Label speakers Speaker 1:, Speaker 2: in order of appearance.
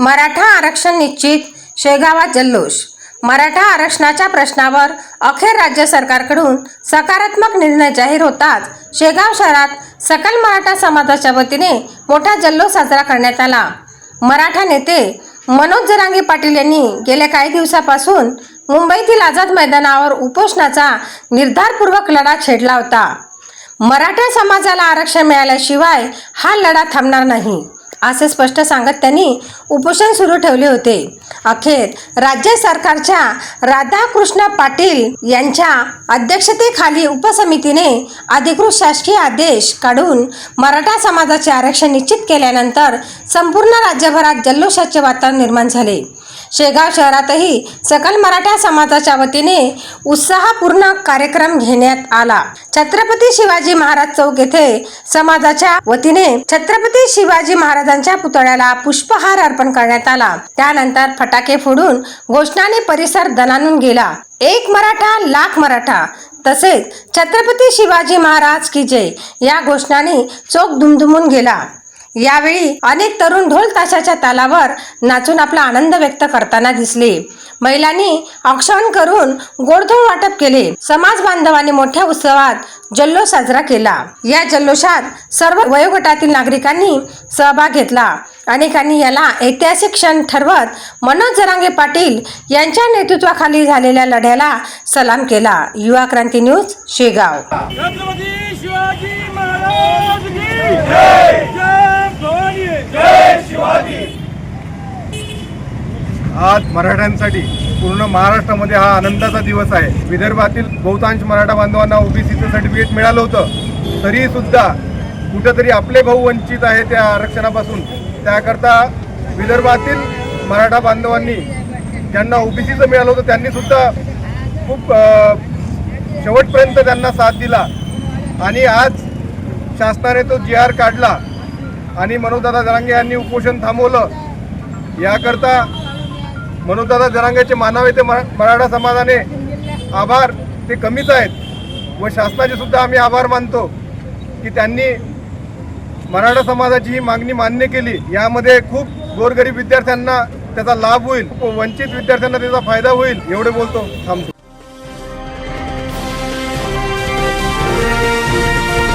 Speaker 1: मराठा आरक्षण निश्चित शेगावात जल्लोष. मराठा आरक्षणाच्या प्रश्नावर अखेर राज्य सरकारकडून सकारात्मक निर्णय जाहीर होताच शेगाव शहरात सकल मराठा समाजाच्या वतीने मोठा जल्लोष साजरा करण्यात आला. मराठा नेते मनोज जरांगी पाटील यांनी गेल्या काही दिवसापासून मुंबईतील आझाद मैदानावर उपोषणाचा निर्धारपूर्वक लढा छेडला होता. मराठा समाजाला आरक्षण मिळाल्याशिवाय हा लढा थांबणार नाही. असे स्पष्ट सांगत त्यांनी उपोषण सुरू ठेवले होते. अखेर राज्य सरकारच्या राधाकृष्ण पाटील यांच्या अध्यक्षतेखाली उपसमितीने अधिकृत शासकीय आदेश काढून मराठा समाजाचे आरक्षण निश्चित केल्यानंतर संपूर्ण राज्यभरात जल्लोषाचे वातावरण निर्माण झाले. शेगाव शहरातही सकल मराठा समाजाच्या वतीने उत्साहपूर्ण कार्यक्रम घेण्यात आला. छत्रपती शिवाजी महाराज चौक येथे समाजाच्या वतीने छत्रपती शिवाजी महाराजांच्या पुतळ्याला पुष्पहार अर्पण करण्यात आला. त्यानंतर फटाके फोडून घोषणाने परिसर दणानून गेला. एक मराठा लाख मराठा. तसेच छत्रपती शिवाजी महाराज की जय या घोषणाने चौक दुमदुमून गेला. यावेळी अनेक तरुण ढोल ताशाच्या तालावर नाचून आपला आनंद व्यक्त करताना दिसले. महिलांनी औक्षण करून गोडधोड वाटप केले. समाज बांधवांनी मोठ्या उत्सवात जल्लोष साजरा केला. या जल्लोषात सर्व वयोगटातील नागरिकांनी सहभाग घेतला. अनेकांनी याला ऐतिहासिक क्षण ठरवत मनोज जरांगे पाटील यांच्या नेतृत्वाखाली झालेल्या लढ्याला सलाम केला. युवा क्रांती न्यूज शेगाव
Speaker 2: छत्रपती शिवाजी महाराज की जय जय भवानी जय शिवाजी
Speaker 3: आज मराठ्यांसाठी पूर्ण महाराष्ट्रामध्ये हा आनंदाचा दिवस आहे. विदर्भातील बहुतांश मराठा बांधवांना ओबीसीचं सर्टिफिकेट मिळालं होतं. तरी सुद्धा कुठंतरी आपले भाऊ वंचित आहे त्या आरक्षणापासून. त्याकरता विदर्भातील मराठा बांधवांनी ज्यांना ओबीसीचं मिळालं होतं त्यांनीसुद्धा खूप शेवटपर्यंत त्यांना साथ दिला. आणि आज शासनाने तो जी आर काढला. आणि मनोजदादा जरांगे यांनी उपोषण थांबवलं. याकरता म्हणून दादा जनांगाचे मानावे ते मरा- मराठा समाजाने आभार ते कमीच आहेत. व शासनाचे सुद्धा आम्ही आभार मानतो की त्यांनी मराठा समाजाची ही मागणी मान्य केली. यामध्ये खूप गोरगरीब विद्यार्थ्यांना त्याचा लाभ होईल. वंचित विद्यार्थ्यांना त्याचा फायदा होईल. एवढे बोलतो. थांबतो.